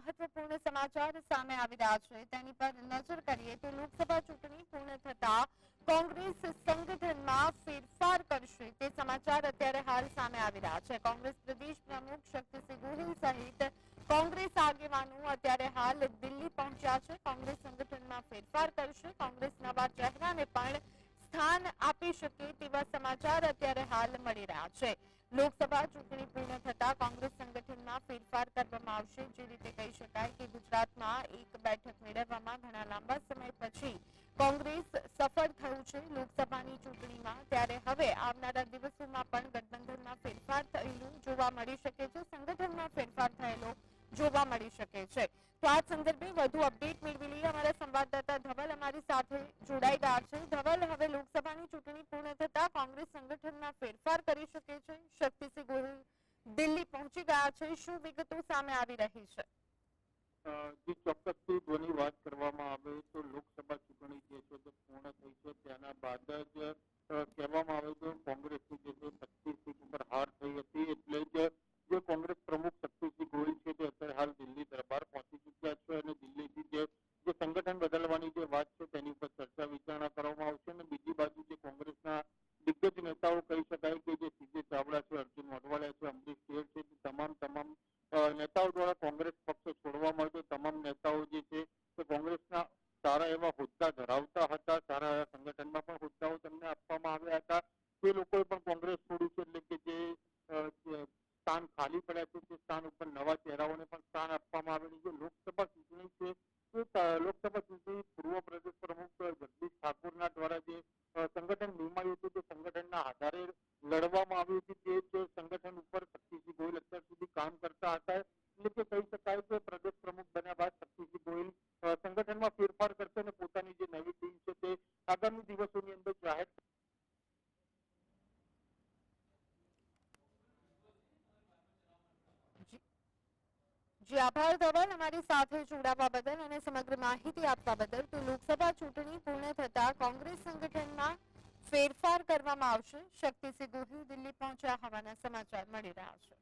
મહત્વપૂર્ણ સમાચાર સામે આવી રહ્યા છે. તેની પર નજર કરીએ તો લોકસભા ચૂંટણી પૂર્ણ થતા કોંગ્રેસ સંગઠનમાં ફેરફાર કરશે. તે સમાચાર અત્યારે હાલ સામે આવી રહ્યા છે. કોંગ્રેસ પ્રદેશ પ્રમુખ શક્તિસિંહ ગોહિલ સહિત કોંગ્રેસ આગેવાનો અત્યારે હાલ દિલ્હી પહોંચ્યા છે. કોંગ્રેસ સંગઠનમાં ફેરફાર કરશે. કોંગ્રેસ નવા ચહેરાને પણ સ્થાન આપી શકે તેવા સમાચાર અત્યારે હાલ મળી રહ્યા છે. લોકસભા ચૂંટણી પૂર્ણ થતા કોંગ્રેસ સંગઠનમાં ફેરફાર કરવામાં આવશે. જે રીતે કહી શકાય કે ગુજરાતમાં એક બેઠક મેળવવામાં ઘણા લાંબા સમય પછી કોંગ્રેસ સફળ થયું છે લોકસભાની ચૂંટણીમાં. ત્યારે હવે આવનારા દિવસોમાં પણ ગઠબંધનમાં ફેરફાર થયેલું જોવા મળી શકે છે. સંગઠનમાં ફેરફાર થયેલો જોવા મળી શકે છે. તો આ સંદર્ભે વધુ અપડેટ મેળવી લઈએ અમારા સંવાદદાતા ધવલ અમારી સાથે જોડાઈ ગયા છે. ધવલ, હવે લોકસભાની ચૂંટણી પૂર્ણ થતા કોંગ્રેસ સંગઠનમાં ફેરફાર કરી શકે છે? શક્તિસિંહ ગોહિલ દિલ્હી પહોંચી ગયા છે. શું વિગતો સામે આવી રહી છે? જે ચોક્કસથી ધોની વાત કરવામાં આવે તો લોકસભા ચૂંટણી જે છે તે પૂર્ણ થઈ છે. તેના બાદ જ કહેવામાં આવે તો કોંગ્રેસની જે છે પચીસ સીટ ઉપર હાર થઈ હતી. એટલે જ જે કોંગ્રેસ પ્રમુખ શક્તિસિંહ ગોહિલ છે તે અત્યારે હાલ દિલ્હી દરબાર પહોંચી ચૂક્યા છે અને દિલ્હીથી જે જે સંગઠન બદલવાની જે વાત છે તેની ઉપર ચર્ચા વિચારણા કરવામાં આવશે. અને બીજી બાજુ જે કોંગ્રેસના દિગ્ગજ નેતાઓ કહી શકાય નેતાઓ દ્વારા કોંગ્રેસ પક્ષ છોડવા મળતો તમામ નેતાઓ જે છે, તે કોંગ્રેસના સારા એવા હોદ્દા ધરાવતા હતા. સારા એવા સંગઠનમાં પણ હોદ્દાઓ તેમને આપવામાં આવ્યા હતા. તે લોકોએ પણ કોંગ્રેસ છોડ્યું છે, એટલે કે જે સ્થાન ખાલી પડ્યા છે, તે સ્થાન ઉપર નવા ચહેરાઓને પણ સ્થાન આપવામાં આવેલું છે. લોકસભા ચૂંટણી છે, તે લોકસભા ચૂંટણી પૂર્વ પ્રદેશ પ્રમુખ જગદીશ ઠાકોરના દ્વારા જે સંગઠન નિમાયું હતું, તે સંગઠનના આધારે લડવામાં આવ્યું હતું. તે જ સંગઠન ઉપર શક્તિસિંહ ગોહિલ અત્યાર સુધી કામ કરતા હતા એટલે કે કહી શકાય કે પ્રદેશ પ્રમુખ બન્યા બાદ શક્તિસિંહ ગોહિલ સંગઠનમાં ફેરફાર કરશે અને પોતાની જે નવી ટીમ છે તે આગામી દિવસોની અંદર જાહેર જી. આભાર ધવલ અમારી સાથે જોડાવા બદલ અને સમગ્ર માહિતી આપવા બદલ તો લોકસભા ચૂંટણી પૂર્ણ થતા કોંગ્રેસ સંગઠનમાં ફેરફાર કરવામાં આવશે. શક્તિસિંહ ગોહિલ દિલ્હી પહોંચ્યા હોવાના સમાચાર મળી રહ્યા છે.